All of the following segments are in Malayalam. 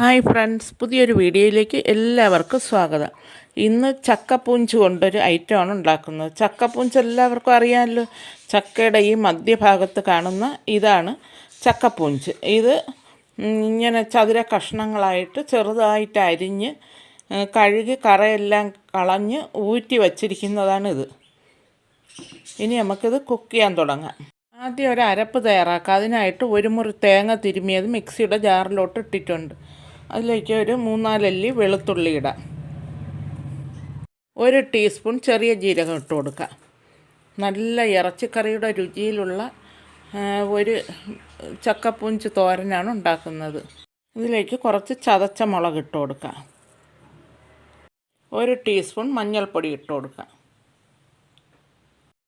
ഹായ് ഫ്രണ്ട്സ് പുതിയൊരു വീഡിയോയിലേക്ക് എല്ലാവർക്കും സ്വാഗതം. ഇന്ന് ചക്കപ്പൂഞ്ച് കൊണ്ടൊരു ഐറ്റമാണ് ഉണ്ടാക്കുന്നത്. ചക്കപ്പൂഞ്ച് എല്ലാവർക്കും അറിയാമല്ലോ. ചക്കയുടെ ഈ മധ്യഭാഗത്ത് കാണുന്ന ഇതാണ് ചക്കപ്പൂഞ്ച്. ഇത് ഇങ്ങനെ ചതുര കഷ്ണങ്ങളായിട്ട് ചെറുതായിട്ട് അരിഞ്ഞ് കഴുകി കറയെല്ലാം കളഞ്ഞ് ഊറ്റി വച്ചിരിക്കുന്നതാണിത്. ഇനി നമുക്കിത് കുക്ക് ചെയ്യാൻ തുടങ്ങാം. ആദ്യം ഒരു അരപ്പ് തയ്യാറാക്കാം. അതിനായിട്ട് ഒരു മുറി തേങ്ങ തിരുമിയത് മിക്സിയുടെ ജാറിലോട്ട് ഇട്ടിട്ടുണ്ട്. അതിലേക്ക് ഒരു മൂന്നാലല്ലി വെളുത്തുള്ളി ഇടാം. ഒരു ടീസ്പൂൺ ചെറിയ ജീരകം ഇട്ട് കൊടുക്കാം നല്ല ഇറച്ചിക്കറിയുടെ രുചിയിലുള്ള ഒരു ചക്കപ്പൂഞ്ച് തോരനാണ് ഉണ്ടാക്കുന്നത്. ഇതിലേക്ക് കുറച്ച് ചതച്ച മുളക് ഇട്ട് കൊടുക്കാം ഒരു ടീസ്പൂൺ മഞ്ഞൾപ്പൊടി ഇട്ട് കൊടുക്കാം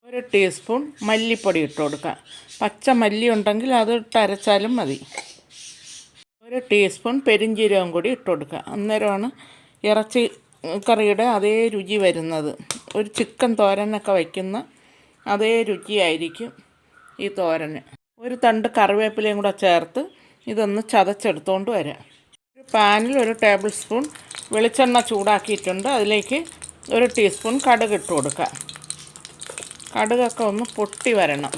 ഒരു ടീസ്പൂൺ മല്ലിപ്പൊടി ഇട്ട് കൊടുക്കുക. പച്ച മല്ലി ഉണ്ടെങ്കിൽ അത് ഇട്ട് അരച്ചാലും മതി. ഒരു ടീസ്പൂൺ പെരിഞ്ജീരകം കൂടി ഇട്ട് കൊടുക്കുക അന്നേരമാണ് ഇറച്ചി കറിയുടെ അതേ രുചി വരുന്നത്. ഒരു ചിക്കൻ തോരനൊക്കെ വയ്ക്കുന്ന അതേ രുചിയായിരിക്കും ഈ തോരന്. ഒരു തണ്ട് കറിവേപ്പിലയും കൂടെ ചേർത്ത് ഇതൊന്ന് ചതച്ചെടുത്തുകൊണ്ട് വരാം. ഒരു പാനിൽ ഒരു ടേബിൾ സ്പൂൺ വെളിച്ചെണ്ണ ചൂടാക്കിയിട്ടുണ്ട്. അതിലേക്ക് ഒരു ടീസ്പൂൺ കടുക് ഇട്ട് കൊടുക്കുക. കടുകൊക്കെ ഒന്ന് പൊട്ടി വരണം.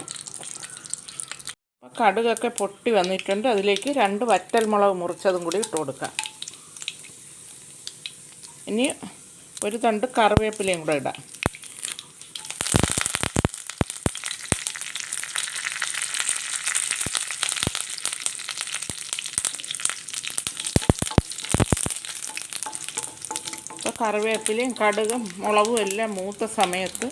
കടുകൊക്കെ പൊട്ടി വന്നിട്ടുണ്ട്. അതിലേക്ക് രണ്ട് വറ്റൽമുളക് മുറിച്ചതും കൂടി ഇട്ട് കൊടുക്കാം. ഇനി ഒരു തണ്ട് കറിവേപ്പിലയും കൂടെ ഇടാം. അപ്പോൾ കറിവേപ്പിലയും കടുകും മുളകും എല്ലാം മൂത്ത സമയത്ത്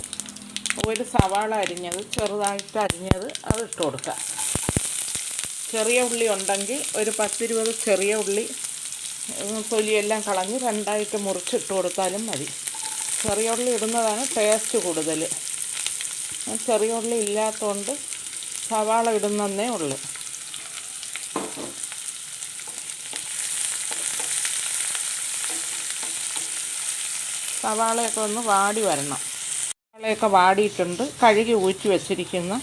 ഒരു സവാള അരിഞ്ഞത് ചെറുതായിട്ട് അരിഞ്ഞത് അത് ഇട്ട് കൊടുക്കുക ചെറിയ ഉള്ളി ഉണ്ടെങ്കിൽ ഒരു പത്തിരുപത് ചെറിയ ഉള്ളി തൊലിയെല്ലാം കളഞ്ഞ് രണ്ടായിട്ട് മുറിച്ചിട്ട് കൊടുത്താലും മതി. ചെറിയ ഉള്ളി ഇടുന്നതാണ് ടേസ്റ്റ് കൂടുതൽ ചെറിയ ഉള്ളി ഇല്ലാത്തതുകൊണ്ട് സവാള ഇടുന്നതേ ഉള്ളൂ. സവാളയൊക്കെ ഒന്ന് വാടി വരണം. സവാളയൊക്കെ വാടിയിട്ടുണ്ട്. കഴുകി ഊറ്റി വെച്ചിരിക്കുന്ന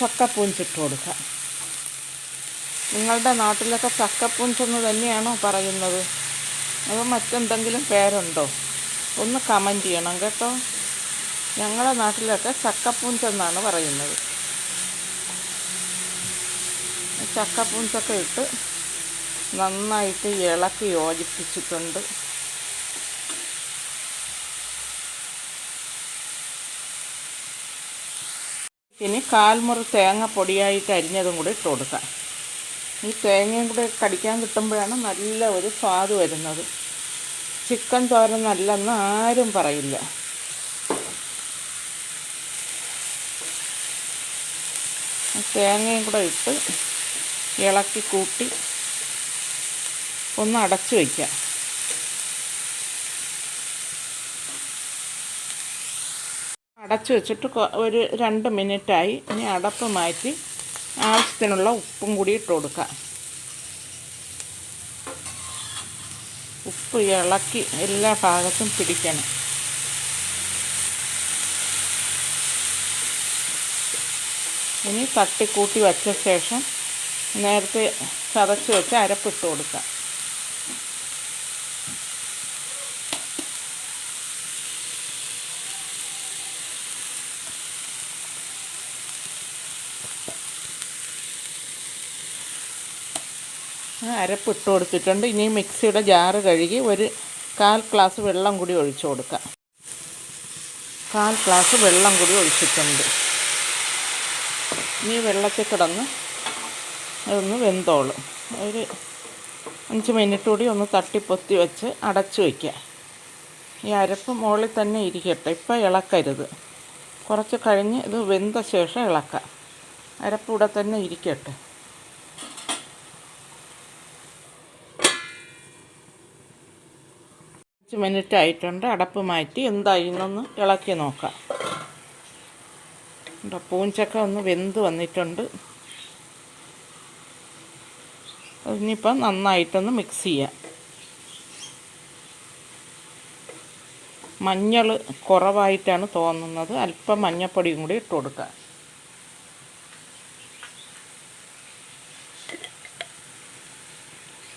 ചക്കപ്പൂഞ്ചിട്ട് കൊടുക്കാം നിങ്ങളുടെ നാട്ടിലൊക്കെ ചക്കപ്പൂഞ്ചെന്ന് തന്നെയാണോ പറയുന്നത്? അത് മറ്റെന്തെങ്കിലും പേരുണ്ടോ? ഒന്ന് കമന്റ് ചെയ്യണം കേട്ടോ. ഞങ്ങളുടെ നാട്ടിലൊക്കെ ചക്കപ്പൂഞ്ചെന്നാണ് പറയുന്നത്. ചക്കപ്പൂഞ്ചൊക്കെ ഇട്ട് നന്നായിട്ട് ഇളക്കി യോജിപ്പിച്ചിട്ടുണ്ട്. ഇനി കാൽമുറി തേങ്ങ പൊടിയായിട്ട് അരിഞ്ഞതും കൂടി ഇട്ട് കൊടുക്കാം. ഈ തേങ്ങയും കൂടെ കടിക്കാൻ കിട്ടുമ്പോഴാണ് നല്ല ഒരു സ്വാദ് വരുന്നത്. ചിക്കൻ തോരൻ നല്ലെന്ന് ആരും പറയില്ല. തേങ്ങയും കൂടെ ഇട്ട് ഇളക്കി കൂട്ടി ഒന്ന് അടച്ചു വയ്ക്കാം. അടച്ചു വെച്ചിട്ട് ഒരു രണ്ട് മിനിറ്റായി. ഇനി അടപ്പ് മാറ്റി ആവശ്യത്തിനുള്ള ഉപ്പും കൂടി ഇട്ട് കൊടുക്കാം ഉപ്പ് ഇളക്കി എല്ലാ ഭാഗത്തും പിടിക്കണം. ഇനി തട്ടിക്കൂട്ടി വച്ച ശേഷം നേരത്തെ ചതച്ച് വെച്ച് അരപ്പിട്ട് കൊടുക്കാം അരപ്പ് ഇട്ട് കൊടുത്തിട്ടുണ്ട്. ഇനി മിക്സിയുടെ ജാറ് കഴുകി ഒരു കാൽ ഗ്ലാസ് വെള്ളം കൂടി ഒഴിച്ചു കൊടുക്കാം. കാൽ ഗ്ലാസ് വെള്ളം കൂടി ഒഴിച്ചിട്ടുണ്ട്. ഇനി വെള്ളത്തിൽ കിടന്ന് അതൊന്ന് വെന്തോളും. ഒരു അഞ്ച് മിനിറ്റ് കൂടി ഒന്ന് തട്ടിപ്പൊത്തി വെച്ച് അടച്ചു വയ്ക്കുക. ഈ അരപ്പ് മുകളിൽ തന്നെ ഇരിക്കട്ടെ. ഇപ്പം ഇളക്കരുത്. കുറച്ച് കഴിഞ്ഞ് ഇത് വെന്ത ശേഷം ഇളക്കാം. അരപ്പ് ഇവിടെ തന്നെ ഇരിക്കട്ടെ. അഞ്ച് മിനിറ്റ് ആയിട്ടുണ്ട്. അടപ്പ് മാറ്റി എന്തായി എന്നൊന്ന് ഇളക്കി നോക്കാം. പൂഞ്ചക്ക ഒന്ന് വെന്ത് വന്നിട്ടുണ്ട്. ഇനിയിപ്പം നന്നായിട്ടൊന്ന് മിക്സ് ചെയ്യാം. മഞ്ഞൾ കുറവായിട്ടാണ് തോന്നുന്നത്. അല്പം മഞ്ഞപ്പൊടിയും കൂടി ഇട്ട് കൊടുക്കാം.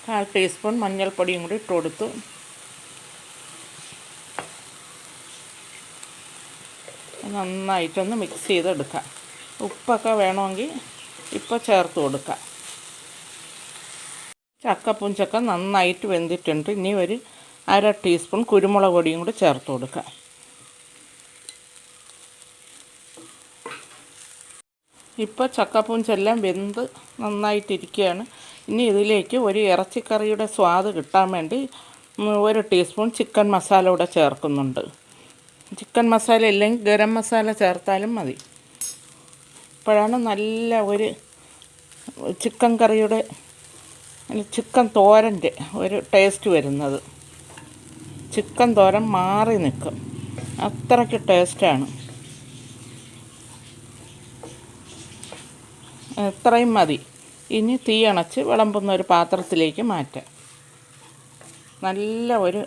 കാൽ ടീസ്പൂൺ മഞ്ഞൾപ്പൊടിയും കൂടി ഇട്ട് കൊടുത്തു നന്നായിട്ടൊന്ന് മിക്സ് ചെയ്തെടുക്കാം. ഉപ്പൊക്കെ വേണമെങ്കിൽ ഇപ്പോൾ ചേർത്ത് കൊടുക്കാം. ചക്കപ്പുഞ്ചക്ക നന്നായിട്ട് വെന്തിട്ടുണ്ട്. ഇനി ഒരു അര ടീസ്പൂൺ കുരുമുളക് പൊടിയും കൂടി ചേർത്ത് കൊടുക്കാം. ഇപ്പോൾ ചക്കപ്പൂഞ്ചെല്ലാം വെന്ത് നന്നായിട്ടിരിക്കുകയാണ്. ഇനി ഇതിലേക്ക് ഒരു ഇറച്ചിക്കറിയുടെ സ്വാദ് കിട്ടാൻ വേണ്ടി ഒരു ടീസ്പൂൺ ചിക്കൻ മസാല കൂടെ ചേർക്കുന്നുണ്ട്. ചിക്കൻ മസാല ഇല്ലെങ്കിൽ ഗരം മസാല ചേർത്താലും മതി. ഇപ്പോഴാണ് നല്ല ഒരു ചിക്കൻ കറിയുടെ ചിക്കൻ തോരന്റെ ഒരു ടേസ്റ്റ് വരുന്നത്. ചിക്കൻ തോരൻ മാറി നിൽക്കും. അത്രയ്ക്ക് ടേസ്റ്റാണ്. ഇത്രയും മതി. ഇനി തീ അണച്ച് വിളമ്പുന്ന ഒരു പാത്രത്തിലേക്ക് മാറ്റാം. നല്ല ഒരു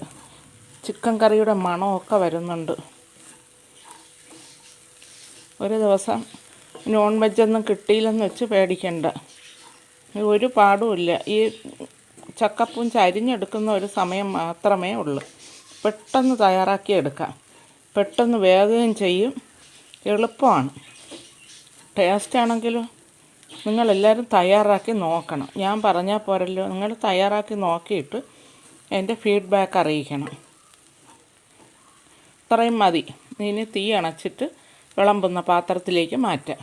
ചിക്കൻ കറിയുടെ മണമൊക്കെ വരുന്നുണ്ട്. ഒരു ദിവസം നോൺ വെജൊന്നും കിട്ടിയില്ലെന്ന് വെച്ച് പേടിക്കണ്ട. ഒരു പാടുമില്ല ഈ ചക്കപ്പൂഞ്ച് അരിഞ്ഞെടുക്കുന്ന ഒരു സമയം മാത്രമേ ഉള്ളൂ. പെട്ടെന്ന് തയ്യാറാക്കിയെടുക്കാം പെട്ടെന്ന് വേഗം ചെയ്യും. എളുപ്പമാണ്. ടേസ്റ്റ് ആണെങ്കിലും? നിങ്ങളെല്ലാവരും തയ്യാറാക്കി നോക്കണം. ഞാൻ പറഞ്ഞാൽ പോരല്ലോ. നിങ്ങൾ തയ്യാറാക്കി നോക്കിയിട്ട് എന്റെ ഫീഡ്ബാക്ക് അറിയിക്കണം. ഇത്രയും മതി. ഇനി തീ അണച്ചിട്ട് വിളമ്പുന്ന പാത്രത്തിലേക്ക് മാറ്റാം.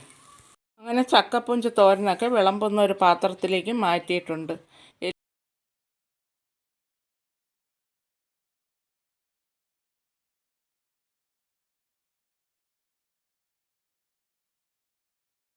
അങ്ങനെ ചക്കപ്പുഞ്ച് തോരനൊക്കെ വിളമ്പുന്ന ഒരു പാത്രത്തിലേക്ക് മാറ്റിയിട്ടുണ്ട്.